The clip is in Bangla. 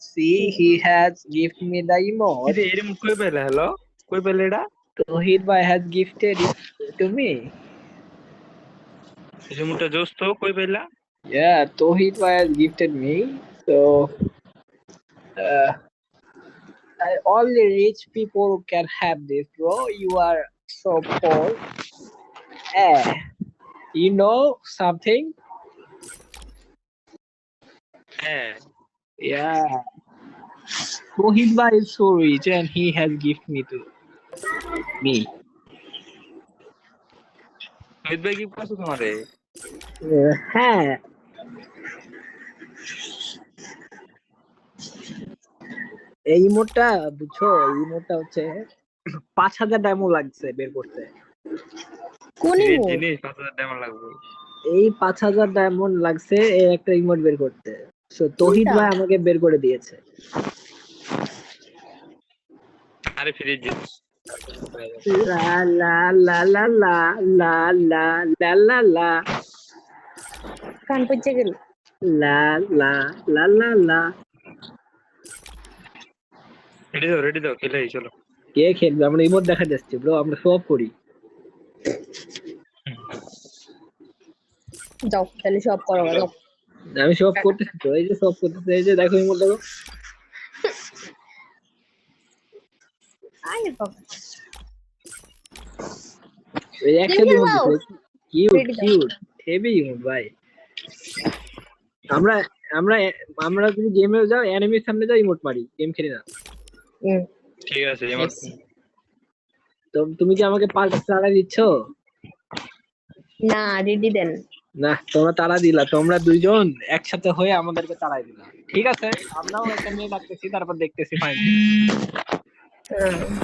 See, he has gifted me the emote. இது ஏறி முக்கோய் பேர்ல ஹலோ கோய் Da Tohid bhai has gifted it to me. Remote ஜோஸ்தோ கோய் பேர்ல Yeah, Tohid bhai has gifted me. So uh, only rich people can have this, bro. You are so poor. Eh, you know something? Eh. Yeah. Tohid bhai is so rich and he has gifted me to me. Rohit ভাই কি করছ তোমারে? হ্যাঁ। এই ইমোটটা বুঝছ এই ইমোটটা হচ্ছে পাঁচ হাজার ডায়মন্ড লাগছে বের করতে। কোন জিনিস পাঁচ হাজার টাকা লাগবে। এই পাঁচ হাজার ডায়মন্ড লাগছে এই একটা ইমোট বের করতে। সো তহিদ ভাই আমাকে বের করে দিয়েছে আরে ফ্রিজ লা লা লা লা লা লা লা লা লা লা কান পচে গেল লা লা লা লা লা রেডি দাও রেডি দাও খেলে চলো কে খেলবে আমরা ইমোট দেখা যাচ্ছে ব্রো আমরা সব করি যাও তাহলে সব করো যাও আমি সব করতেছি তো এই যে সব করতেছি এই যে দেখো ইমোট দেখো। আরে বাবা। এই একসাথে emote cute cute heavy emote ভাই। আমরা আমরা আমরা যদি গেমে যাও এনিমির সামনে যাও ইমোট মারি গেম খেলি না। ঠিক আছে এবার তো তুমি কি আমাকে পাল্টা তাড়া দিচ্ছ? না রেডি দেন। না, তোমরা তাড়া দিলা, তোমরা দুইজন একসাথে হয়ে আমাদেরকে তাড়াই দিলা। ঠিক আছে? আমরাও একটা মেয়ে ডাকতেছি, তারপর দেখতেছি ফাইন হুম।